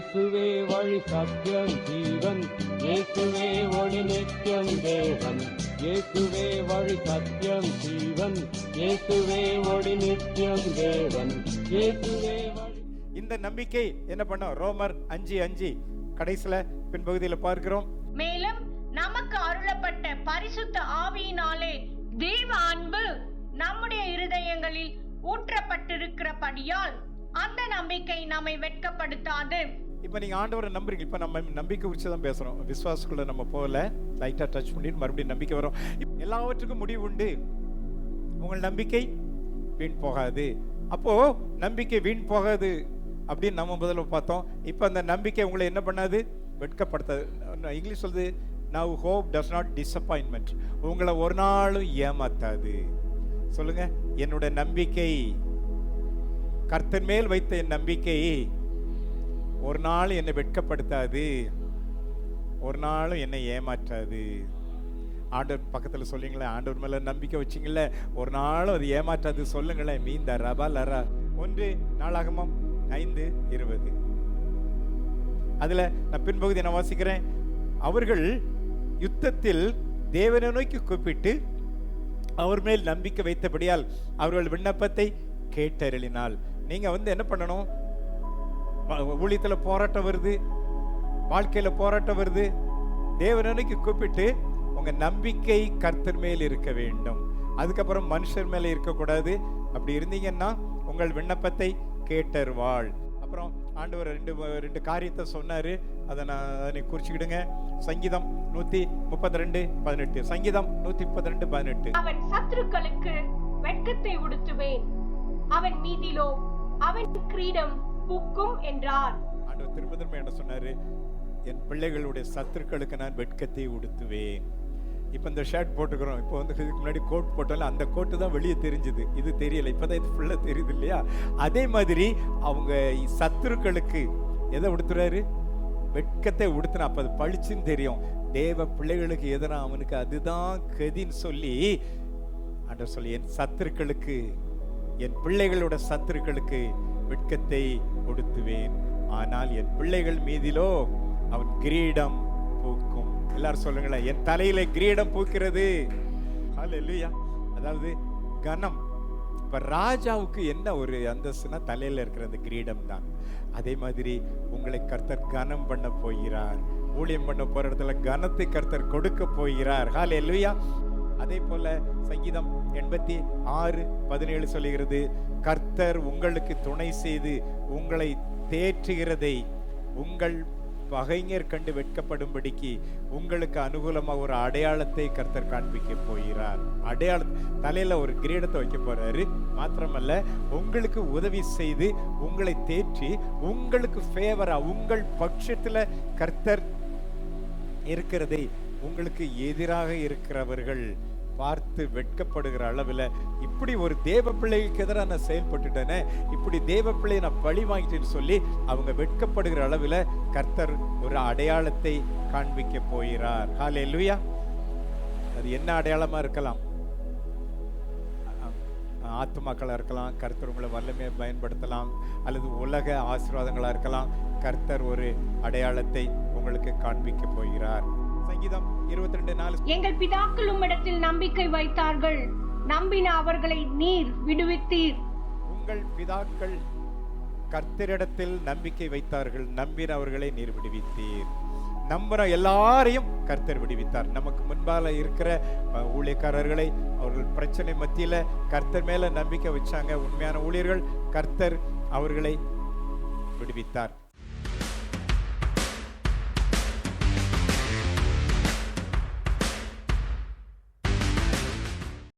இயேசுவே வழி சத்தியம் ஜீவன். இயேசுவே ஒளி நித்தியம் தேவன். இயேசுவே வழி சத்தியம் ஜீவன். இயேசுவே ஒளி நித்தியம் தேவன். இயேசுவே வழி இந்த நம்பிக்கை என்ன பண்ணோம்? ரோமர் அஞ்சு அஞ்சு கடைசியில பின்பகுதியில் பார்க்கிறோம். மேலும் நமக்கு அருளப்பட்ட பரிசுத்த ஆவியினாலே தேவ அன்பு நம்முடைய இருதயங்களில் ஊற்றப்பட்டிருக்கிறபடியால் அந்த நம்பிக்கை நம்மை வெட்கப்படுத்தாது. இப்போ நீங்கள் ஆண்டவரை நம்புறீங்க. இப்போ நம்ம நம்பிக்கை குறித்து தான் பேசுகிறோம் விசுவாசக்குள்ள நம்ம போகல. லைட்டாக டச் பண்ணிட்டு மறுபடியும் நம்பிக்கை வரும். எல்லாவற்றுக்கும் முடிவு உண்டு. உங்கள் நம்பிக்கை வீண் போகாது. அப்போது நம்பிக்கை வீண் போகாது அப்படின்னு நம்ம முதல்ல பார்த்தோம். இப்போ அந்த நம்பிக்கை உங்களை என்ன பண்ணாது? வெட்கப்படுத்தாது. நான் இங்கிலீஷ் சொல்லுது now hope does not disappointment உங்களை ஒரு நாளும் ஏமாத்தாது. சொல்லுங்க என்னோட நம்பிக்கை கர்த்தன் மேல் வைத்த என் நம்பிக்கை ஒரு நாள் என்னை வெட்கப்படுத்தாது. ஒரு நாளும் என்னை ஏமாற்றாது. ஆண்டவர் பக்கத்தில் சொல்லிங்களேன் ஆண்டவர் மேலே நம்பிக்கை வச்சிங்களே ஒரு நாளும் அது ஏமாற்றாது. சொல்லுங்களேன் மீந்த ரபா லரா. ஒன்று நாளாகமம் ஐந்து இருபது. அதில் நான் பின்பகுதி நான் வாசிக்கிறேன். அவர்கள் யுத்தத்தில் தேவனை நோக்கி கூப்பிட்டு அவர் மேல் நம்பிக்கை வைத்தபடியால் அவர்கள் விண்ணப்பத்தை கேட்டருளினால் நீங்கள் வந்து என்ன பண்ணணும்? ஊழியத்தில் போராட்டம் வருது. வாழ்க்கையில் போராட்டம் வருது. தேவனனுக்கு கூப்பிட்டு உங்கள் நம்பிக்கை கர்த்தர் மேல் இருக்க வேண்டும். அதுக்கப்புறம் மனுஷர் மேலே இருக்கக்கூடாது. அப்படி இருந்தீங்கன்னா உங்கள் விண்ணப்பத்தை கேட்டருவாள். அப்புறம் ஆண்டவர் ரெண்டு ரெண்டு காரியத்தை சொன்னார். அதை நான் அதனை குறிச்சுக்கிடுங்க. சங்கீதம் நூத்தி முப்பத்தி ரெண்டு பதினெட்டு. சங்கீதம் நூத்தி முப்பத்தி ரெண்டு பதினெட்டு. அவன் சத்துருக்களுக்கு வெட்கத்தை உடுத்துவேன். அவன் மீதிலோ அவன் கிரீடம் பூக்கும் என்றார். ஆண்டவர் திரும்ப திரும்ப என்ன சொன்னாரு? என் பிள்ளைகளுடைய சத்துருக்களுக்கு நான் வெட்கத்தை உடுத்துவேன். இப்போ இந்த ஷர்ட் போட்டுக்கிறோம். இப்போ வந்து இதுக்கு முன்னாடி கோட் போட்டாலும் அந்த கோட்டு தான் வெளியே தெரிஞ்சுது. இது தெரியல. இப்போதான் இது ஃபுல்லாக தெரியுது இல்லையா? அதே மாதிரி அவங்க சத்துருக்களுக்கு எதை உடுத்துறாரு? வெட்கத்தை உடுத்தினா அப்போ அது பளிச்சுன்னு தெரியும். தேவ பிள்ளைகளுக்கு எதிராக அவனுக்கு அதுதான் கதின்னு சொல்லி அன்றை சொல்லி என் சத்துருக்களுக்கு என் பிள்ளைகளோட சத்துருக்களுக்கு வெட்கத்தை கொடுத்துவேன் ஆனால் என் பிள்ளைகள் மீதிலோ அவன் கிரீடம் பூக்கும். எல்லாரும் சொல்லுங்களேன் என் தலையில கிரீடம் பூக்கிறது. ஹalleluya அதாவது கனம். இப்ப ராஜாவுக்கு என்ன ஒரு அந்தஸ்துனா தலையில இருக்கிற அந்த கிரீடம் தான். அதே மாதிரி உங்களை கர்த்தர் கனம் பண்ண போகிறார். ஊழியம் பண்ண போற இடத்துல கனத்தை கர்த்தர் கொடுக்க போகிறார். ஹalleluya அதே போல சங்கீதம் எண்பத்தி ஆறு பதினேழு சொல்லுகிறது கர்த்தர் உங்களுக்கு துணை செய்து உங்களை தேற்றுகிறதை உங்கள் பகைஞர் கண்டு வெட்கப்படும்படிக்கு உங்களுக்கு அனுகூலமாக ஒரு அடையாளத்தை கர்த்தர் காண்பிக்க போகிறார். அடையாளம் தலையில ஒரு கிரீடத்தை வைக்க போறாரு. மாத்திரமல்ல உங்களுக்கு உதவி செய்து உங்களை தேற்றி உங்களுக்கு ஃபேவரா உங்கள் பட்சத்துல கர்த்தர் இருக்கிறதை உங்களுக்கு எதிராக இருக்கிறவர்கள் பார்த்து வெட்கப்படுகிற அளவில் இப்படி ஒரு தேவ பிள்ளைக்கு எதிராக நான் செயல்பட்டுட்டேனே இப்படி தேவ பிள்ளையை நான் பழி வாங்கிட்டேன்னு சொல்லி அவங்க வெட்கப்படுகிற அளவில் கர்த்தர் ஒரு அடையாளத்தை காண்பிக்க போகிறார். ஹாலே அது என்ன அடையாளமாக இருக்கலாம்? ஆத்மாக்களாக இருக்கலாம் கர்த்தர் உங்களை வல்லமையை பயன்படுத்தலாம் அல்லது உலக ஆசீர்வாதங்களாக இருக்கலாம் கர்த்தர் ஒரு அடையாளத்தை உங்களுக்கு காண்பிக்க போகிறார். சங்கீதம் இருபத்தி ரெண்டு நாலு. எங்கள் பிதாக்கள் உம்மிடத்தில் நம்பிக்கை வைத்தார்கள். நம்பின அவர்களை நீர் விடுவித்தீர். உங்கள் பிதாக்கள் கர்த்தரிடத்தில் நம்பிக்கை வைத்தார்கள். நம்பின அவர்களை நீர் விடுவித்தீர். நம்புற எல்லாரையும் கர்த்தர் விடுவித்தார். நமக்கு முன்பால இருக்கிற ஊழியக்காரர்களை அவர்கள் பிரச்சனை மத்தியில கர்த்தர் மேல நம்பிக்கை வச்சாங்க. உண்மையான ஊழியர்கள் கர்த்தர் அவர்களை விடுவித்தார்.